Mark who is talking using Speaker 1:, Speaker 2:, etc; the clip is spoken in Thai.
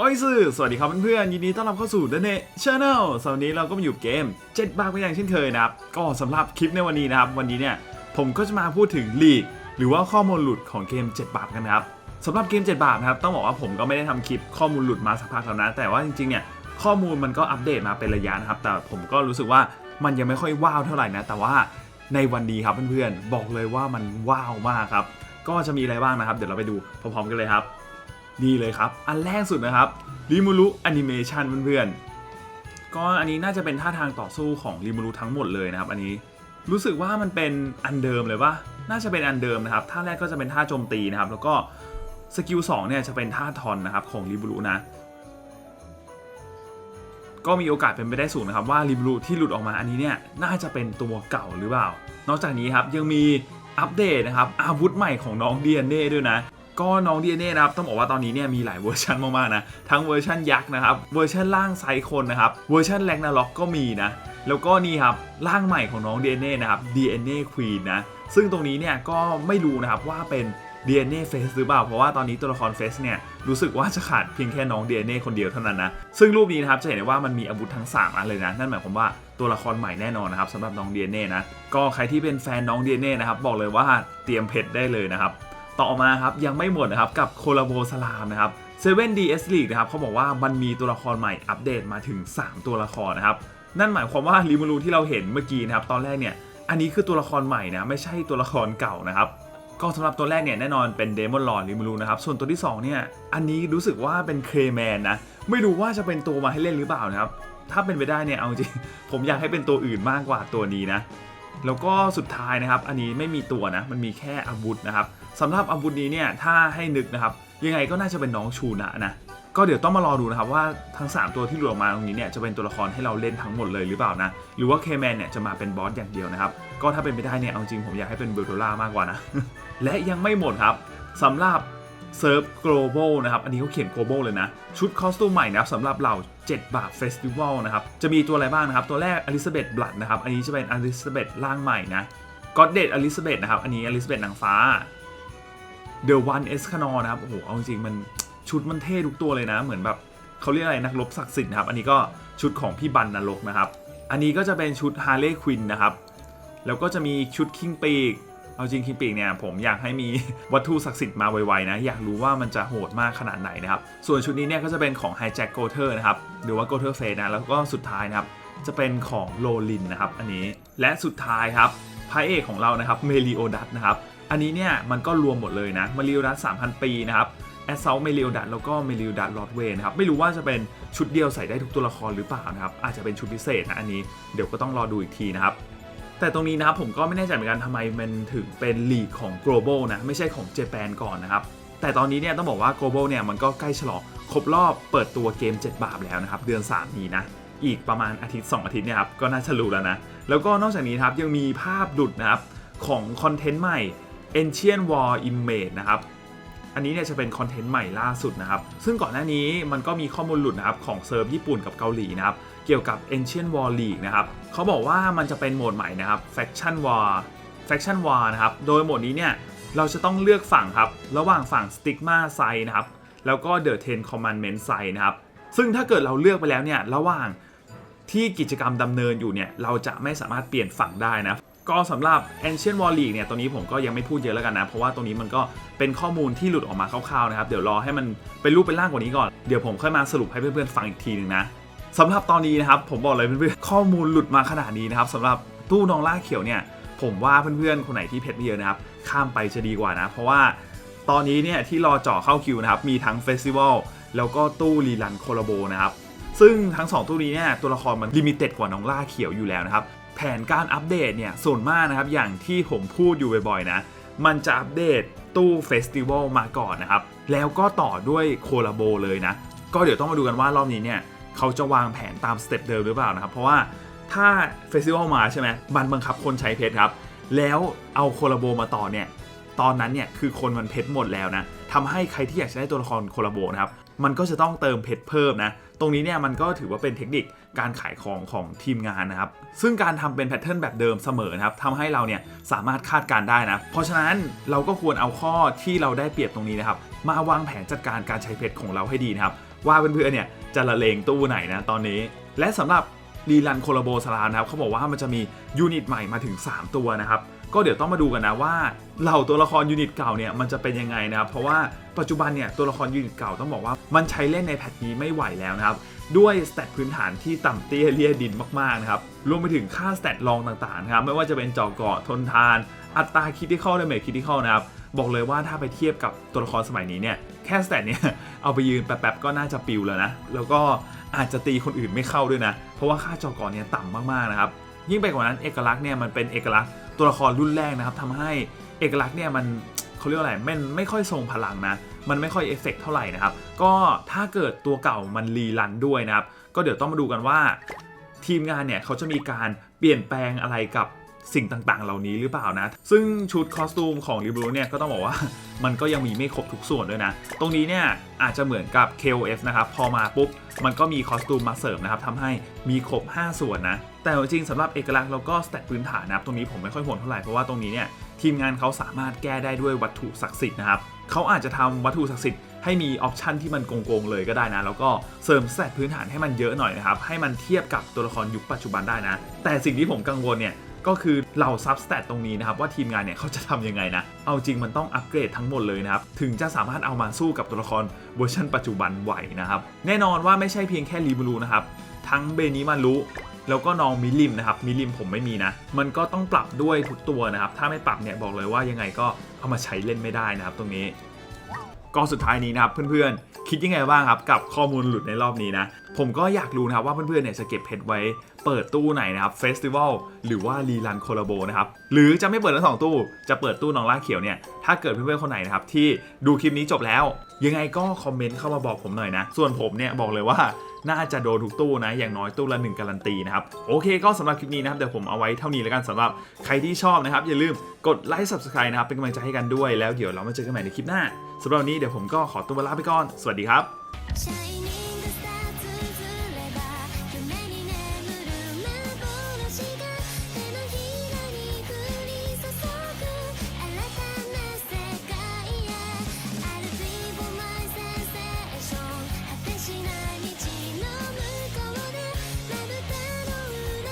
Speaker 1: โอ้ยสื่อสวัสดีครับเพื่อนๆยินดีต้อนรับเข้าสู่ The Net Channel สำหรับวันนี้เราก็มาอยู่เกม7บาทเป็นอย่างเช่นเคยนะครับ ก็สำหรับคลิปในวันนี้นะครับ วันนี้เนี่ยผมก็จะมาพูดถึงลีก หรือว่าข้อมูลหลุดของเกม7บาทกันนะครับสำหรับเกม7บาทนะครับต้องบอกว่าผมก็ไม่ได้ทำคลิปข้อมูลหลุดมาสักพักแล้วนะแต่ว่าจริงๆเนี่ยข้อมูลมันก็อัปเดตมาเป็นระยะนะครับแต่ผมก็รู้สึกว่ามันยังไม่ค่อยว้าวเท่าไหร่นะแต่ว่าในวันนี้ครับเพื่อนๆบอกเลยว่ามันว้าวมากครับก็จะมีอะไรบ้างนะครับ เดี๋ยวเราไปดูพร้อมๆกันเลยครับ นี่เลยครับ อันแรกสุดนะครับริมูรุแอนิเมชันเพื่อนๆ ก็อันนี้น่าจะเป็นท่าทางต่อสู้ของริมูรุทั้งหมดเลยนะครับ อันนี้รู้สึกว่ามันเป็นอันเดิมเลยปะน่าจะเป็นอันเดิมนะครับ ท่าแรกก็จะเป็นท่าโจมตีนะครับ แล้วก็สกิล2เนี่ยจะเป็นท่าทอนนะครับของริมูรุนะ ก็มีโอกาสเป็นไปได้สูงนะครับว่าริมูรุที่หลุดออกมาอันนี้เนี่ยน่าจะเป็นตัวเก่าหรือเปล่า นอกจากนี้ครับยังมีอัปเดตนะครับอาวุธใหม่ของน้องเดียนเน่ด้วยนะ ก็น้อง DNA นะครับต้องบอกว่าตอนนี้เนี่ยมีหลายเวอร์ชันมากๆนะทั้งเวอร์ชันยักษ์นะครับเวอร์ชันล่างไซคนนะครับเวอร์ชันแลกนาล็อกก็มีนะแล้วก็นี่ครับร่างใหม่ของน้อง DNA นะครับ DNA Queen นะซึ่งตรงนี้เนี่ยก็ไม่รู้นะครับว่าเป็น DNA Face หรือเปล่า เพราะว่าตอนนี้ตัวละคร Face เนี่ยรู้สึกว่าจะขาดเพียงแค่น้อง DNA คนเดียวเท่านั้นนะ ซึ่งรูปนี้นะครับจะเห็นได้ว่ามันมีอาวุธทั้ง 3 อันเลยนะ นั่นหมายความว่าตัวละครใหม่แน่นอนนะครับสำหรับน้อง DNA นะ ก็ใครที่เป็นแฟนน้อง DNA นะครับบอกเลยว่าเตรียมเพชรได้เลยนะครับ ต่อมาครับยังไม่หมดนะครับกับโคลาโบสลามนะครับ 7DS League นะครับเขาบอกว่ามันมีตัวละครใหม่อัปเดตมาถึง 3 ตัวละครนะครับ นั่นหมายความว่าริมูรูที่เราเห็นเมื่อกี้นะครับตอนแรกเนี่ยอันนี้คือตัวละครใหม่นะไม่ใช่ตัวละครเก่านะครับก็สำหรับตัวแรกเนี่ยแน่นอนเป็นเดมอนลอร์ริมูรูนะครับส่วนตัวที่2เนี่ยอันนี้รู้สึกว่าเป็นเคแมนนะไม่รู้ว่าจะเป็นตัวมาให้เล่นหรือเปล่านะครับถ้าเป็นไปได้เนี่ยเอาจริงผมอยากให้เป็นตัวอื่นมากกว่าตัวนี้นะ แล้วก็สุดท้ายนะครับ อันนี้ไม่มีตัวนะ มันมีแค่อาวุธนะครับสำหรับอาวุธนี้เนี่ยถ้าให้นึกนะครับ ยังไงก็น่าจะเป็นน้องชูนะนะก็เดี๋ยวต้องมารอดูนะครับว่าทั้ง 3 ตัวที่หลุดออกมาตรงนี้เนี่ยจะเป็นตัวละครให้เราเล่นทั้งหมดเลยหรือเปล่านะหรือว่าเคแมนเนี่ยจะมาเป็นบอสอย่างเดียวนะครับ ก็ถ้าเป็นไปได้เนี่ยเอาจริงผมอยากให้เป็นเบลโดล่ามากกว่านะ และยังไม่หมดครับสำหรับ เซิร์ฟ global นะครับ อันนี้เขาเขียน global เลยนะ ชุดคอสตูมใหม่นะครับสำหรับเหล่า7 บาทเฟสติวัลนะครับ จะมีตัวอะไรบ้างนะครับ ตัวแรกอลิซาเบธบลัดนะครับ อันนี้จะเป็นอลิซาเบธร่างใหม่นะก็เดตอลิซาเบธนะครับ อันนี้อลิซาเบธนางฟ้าเดอะวันเอสคานอนะครับ โอ้โห เอาจริงๆมันชุดมันเท่ทุกตัวเลยนะ เหมือนแบบเขาเรียกอะไรนักรบศักดิ์สิทธิ์นะครับ อันนี้ก็ชุดของพี่บันนรกนะครับ อันนี้ก็จะเป็นชุดฮาร์เลย์ควินนะครับ แล้วก็จะมีชุดคิงปีก เอาจริงคิงปีกเนี่ยผมอยากให้มีวัตถุศักดิ์สิทธิ์มาไวๆนะ อยากรู้ว่ามันจะโหดมากขนาดไหนนะครับ ส่วนชุดนี้เนี่ยก็จะเป็นของ h i j a c k g o t e r นะครับ หรือว่า g o t e r Face นะ แล้วก็สุดท้ายนะครับ จะเป็นของโลลินนะครับ อันนี้ และสุดท้ายครับพระเอกของเรานะครับเมลิโอดัตนะครับ อันนี้เนี่ยมันก็รวมหมดเลยนะเมลิโอดัต3,000 ปีนะครับแอสเซลเมลิโอดัตแล้วก็เมลิโอดัตลอดเวนะครับ ไม่รู้ว่าจะเป็นชุดเดียวใส่ได้ทุกตัวละครหรือเปล่านะครับ อาจจะเป็นชุดพิเศษนะอันนี้ เดี๋ยวก็ต้องรอดูอีกทีนะครับ แต่ตรงนี้นะครับผมก็ไม่แน่ใจเหมือนกันทำไมมันถึงเป็นลีกของ global นะไม่ใช่ของเจแปนก่อนนะครับ แต่ตอนนี้เนี่ยต้องบอกว่า global เนี่ยมันก็ใกล้ฉลองครบรอบเปิดตัวเกม 7 บาทแล้วนะครับ เดือน 3 นี้นะ อีกประมาณอาทิตย์ 2 อาทิตย์เนี่ยครับก็น่าจะรู้แล้วนะ แล้วก็นอกจากนี้ครับยังมีภาพหลุดนะครับของคอนเทนต์ใหม่ Ancient War Image นะครับ อันนี้เนี่ยจะเป็นคอนเทนต์ใหม่ล่าสุดนะครับ ซึ่งก่อนหน้านี้มันก็มีข้อมูลหลุดนะครับของเซิร์ฟญี่ปุ่นกับเกาหลีนะครับ เกี่ยวกับ Ancient War League นะครับเขาบอกว่ามันจะเป็นโหมดใหม่นะครับ Faction War Faction War นะครับ โดยโหมดนี้เนี่ยเราจะต้องเลือกฝั่งครับ ระหว่างฝั่ง Stigma Side นะครับ แล้วก็ The Ten Commandment Side นะครับ ซึ่งถ้าเกิดเราเลือกไปแล้วเนี่ย ระหว่างที่กิจกรรมดำเนินอยู่เนี่ย เราจะไม่สามารถเปลี่ยนฝั่งได้นะ ก็สำหรับ Ancient War League เนี่ยตัวนี้ผมก็ยังไม่พูดเยอะแล้วกันนะ เพราะว่าตรงนี้มันก็เป็นข้อมูลที่หลุดออกมาคร่าวๆนะครับ เดี๋ยวรอให้มันเป็นรูปเป็นร่างกว่านี้ก่อน เดี๋ยวผมค่อยมาสรุปให้เพื่อนๆฟังอีกทีหนึ่งนะสำหรับตอนนี้นะครับผมบอกเลยเพื่อนๆข้อมูลหลุดมาขนาดนี้นะครับสำหรับตู้น้องล่าเขียวเนี่ยผมว่าเพื่อนๆคนไหนที่เพชรไม่เยอะนะครับข้ามไปจะดีกว่านะ เพราะว่าตอนนี้เนี่ยที่รอเจ่อเข้าคิวนะครับมีทั้งเฟสติวัลแล้วก็ตู้รีลันโคลาโบนะครับซึ่งทั้ง 2 ตู้นี้เนี่ยตัวละครมันลิมิเต็ดกว่าน้องล่าเขียวอยู่แล้วนะครับ แผนการอัปเดตเนี่ยส่วนมากนะครับอย่างที่ผมพูดอยู่บ่อยๆนะ มันจะอัปเดตตู้เฟสติวัลมาก่อนนะครับ แล้วก็ต่อด้วยโคลาโบเลยนะ ก็เดี๋ยวต้องมาดูกันว่ารอบนี้เนี่ยเขาจะวางแผนตามสเต็ปเดิมหรือเปล่านะครับ เพราะว่าถ้าเฟสติวัลมาใช่ไหมมันบังคับคนใช้เพชรครับ แล้วเอาโคลาโบมาต่อเนี่ยตอนนั้นเนี่ยคือคนมันเพชรหมดแล้วนะทำให้ใครที่อยากจะได้ตัวละครโคลาโบนะครับมันก็จะต้องเติมเพชรเพิ่มนะ ตรงนี้เนี่ยมันก็ถือว่าเป็นเทคนิคการขายของของทีมงานนะครับ ซึ่งการทำเป็นแพทเทิร์นแบบเดิมเสมอนะครับทำให้เราเนี่ยสามารถคาดการได้นะ เพราะฉะนั้นเราก็ควรเอาข้อที่เราได้เปรียบตรงนี้นะครับ มาวางแผนจัดการการใช้เพชรของเราให้ดีนะครับ ว่าเพื่อนๆเนี่ยจะละเลงตู้ไหนนะตอนนี้ และสำหรับรีลันโคลาโบสลานะครับเขาบอกว่ามันจะมียูนิตใหม่มาถึง 3 ตัวนะครับ ก็เดี๋ยวต้องมาดูกันนะว่าเหล่าตัวละครยูนิตเก่าเนี่ยมันจะเป็นยังไงนะครับเพราะว่าปัจจุบันเนี่ยตัวละครยูนิตเก่าต้องบอกว่ามันใช้เล่นในแพทนี้ไม่ไหวแล้วนะครับด้วยสเตตพื้นฐานที่ต่ำเตี้ยเลียดินมากๆนะครับรวมไปถึงค่าสเตตรองต่างๆนะครับไม่ว่าจะเป็นจอเกาะทนทาน อัตราคิดที่เข้าดาเมจคิดที่เข้านะครับบอกเลยว่าถ้าไปเทียบกับตัวละครสมัยนี้เนี่ยแค่สเตตเนี่ยเอาไปยืนแป๊บๆก็น่าจะปิวแล้วนะแล้วก็อาจจะตีคนอื่นไม่เข้าด้วยนะเพราะว่าค่าจอเกาะเนี่ยต่ำมากๆนะครับยิ่งไปกว่านั้นเอกลักษณ์เนี่ยมันเป็นเอกลักษณ์ ตัวละครรุ่นแรกนะครับทำให้เอกลักษณ์เนี่ยมันเขาเรียกว่าอะไรมันไม่ค่อยทรงพลังนะ มันไม่ค่อยเอฟเฟกต์เท่าไหร่นะครับ ก็ถ้าเกิดตัวเก่ามันรีรันด้วยนะครับ ก็เดี๋ยวต้องมาดูกันว่า ทีมงานเนี่ยเขาจะมีการเปลี่ยนแปลงอะไรกับสิ่งต่างๆ เหล่านี้หรือเปล่านะ ซึ่งชุดคอสตูมของริบ u เนี่ยก็ต้องบอกว่ามันก็ยังมีไม่ครบทุกส่วนด้วยนะ ตรงนี้เนี่ยอาจจะเหมือนกับ KOF นะครับ พอมาปุ๊บ มันก็มีคอสตูมมาเสริมนะครับทำให้มีครบ 5 ส่วนนะ แต่จริงๆสำหรับเอกลักษณ์แล้วก็สเตตพื้นฐานนะครับตรงนี้ผมไม่ค่อยห่วงเท่าไหร่เพราะว่าตรงนี้เนี่ยทีมงานเขาสามารถแก้ได้ด้วยวัตถุศักดิ์สิทธิ์นะครับเขาอาจจะทำวัตถุศักดิ์สิทธิ์ให้มีออปชันที่มันโกงๆเลยก็ได้นะ แล้วก็เสริมสตตพื้นฐานให้มันเยอะหน่อยนะครับ ให้มันเทียบกับตัวละครยุคปัจจุบันได้นะ แต่สิ่งที่ผมกังวลเนี่ยก็คือเหล่าซับสแตทตรงนี้นะครับ ว่าทีมงานเนี่ยเขาจะทำยังไงนะ เอาจริงมันต้องอัปเกรดทั้งหมดเลยนะครับ ถึงจะสามารถเอามาสู้กับตัวละครเวอร์ชันปัจจุบันไหวนะครับ แน่นอนว่าไม่ใช่เพียงแค่รีบูรูนะครับทั้งเบนิมารุ แล้วก็น้องมิลิมนะครับมิลิมผมไม่มีนะ มันก็ต้องปรับด้วยทุกตัวนะครับ ถ้าไม่ปรับเนี่ยบอกเลยว่ายังไงก็เอามาใช้เล่นไม่ได้นะครับตรงนี้ก็สุดท้ายนี้นะครับเพื่อนๆ คิดยังไงบ้างครับกับข้อมูลหลุดในรอบนี้นะ ผมก็อยากรู้นะครับว่าเพื่อนๆเนี่ยจะเก็บเพชรไว้เปิดตู้ไหนนะครับเฟสติวัลหรือว่ารีลันโคลาโบนะครับหรือจะไม่เปิดทั้งสองตู้ จะเปิดตู้น้องล่าเขียวเนี่ยถ้าเกิดเพื่อนๆคนไหนนะครับที่ดูคลิปนี้จบแล้ว ยังไงก็คอมเมนต์เข้ามาบอกผมหน่อยนะ ส่วนผมเนี่ยบอกเลยว่าน่าจะโดนทุกตู้นะ อย่างน้อยตู้ละหนึ่งการันตีนะครับ โอเคก็สำหรับคลิปนี้นะครับเดี๋ยวผมเอาไว้เท่านี้แล้วกันสำหรับใครที่ชอบนะครับ อย่าลืมกดไลค์ subscribe นะครับ เป็นกำลังใจให้กันด้วยแล้วเดี๋ยวเรามาเจอกันใหม่ในคลิปหน้าสำหรับวันนี้เดี๋ยวผมก็ขอตัวลาไปก่อน สวัสดีครับ